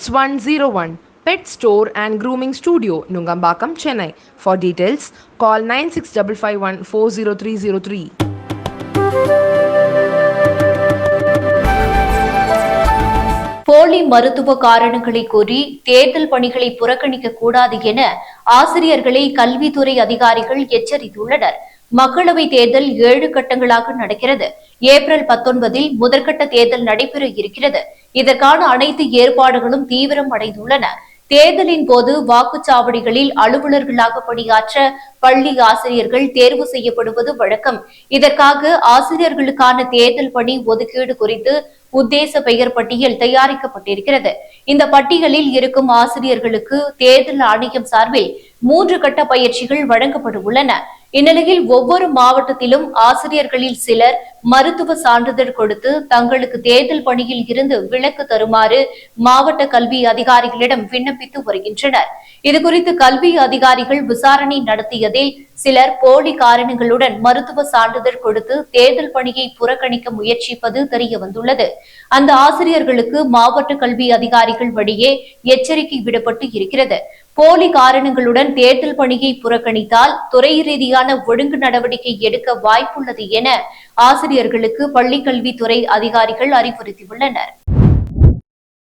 Pets 101 Pet Store and Grooming Studio, Nungambakam, Chennai. For details, call 96551 40303. போலி மருத்துவ காரணங்களை கூறி தேர்தல் பணிகளை புறக்கணிக்க கூடாது என ஆசிரியர்களை கல்வித்துறை அதிகாரிகள் எச்சரித்துள்ளனர் மக்களவை தேர்தல் ஏழு கட்டங்களாக நடக்கிறது ஏப்ரல் பத்தொன்பதில் முதற்கட்ட தேர்தல் நடைபெற இருக்கிறது இதற்கான அனைத்து ஏற்பாடுகளும் தீவிரம் அடைந்துள்ளன தேர்தலின் போது வாக்குச்சாவடிகளில் அலுவலர்களாக பணியாற்ற பள்ளி ஆசிரியர்கள் தேர்வு செய்யப்படுவது வழக்கம். இதற்காக ஆசிரியர்களுக்கான தேர்தல் பணி ஒதுக்கீடு குறித்து உத்தேச பெயர் பட்டியல் தயாரிக்கப்பட்டிருக்கிறது. இந்த பட்டியலில் இருக்கும் ஆசிரியர்களுக்கு தேர்தல் ஆணையம் சார்பில் மூன்று கட்ட பயிற்சிகள் வழங்கப்பட உள்ளன. இந்நிலையில் ஒவ்வொரு மாவட்டத்திலும் ஆசிரியர்களில் சிலர் மருத்துவ சான்றிதழ் கொடுத்து தங்களுக்கு தேர்தல் பணியில் இருந்து விலக்கு தருமாறு மாவட்ட கல்வி அதிகாரிகளிடம் விண்ணப்பித்து வருகின்றனர். இதுகுறித்து கல்வி அதிகாரிகள் விசாரணை நடத்தியதில் சிலர் போலி காரணங்களுடன் மருத்துவ சான்றிதழ் கொடுத்து தேர்தல் பணியை புறக்கணிக்க முயற்சிப்பது தெரிய வந்துள்ளது. அந்த ஆசிரியர்களுக்கு மாவட்ட கல்வி அதிகாரிகள் வழியே எச்சரிக்கை விடப்பட்டு இருக்கிறது. போலி காரணங்களுடன் தேர்தல் பணியை புறக்கணித்தால் துறை ரீதியான ஒழுங்கு நடவடிக்கை எடுக்க வாய்ப்புள்ளது என ஆசிரியர்களுக்கு பள்ளிக்கல்வித்துறை அதிகாரிகள் அறிவுறுத்தியுள்ளனர்.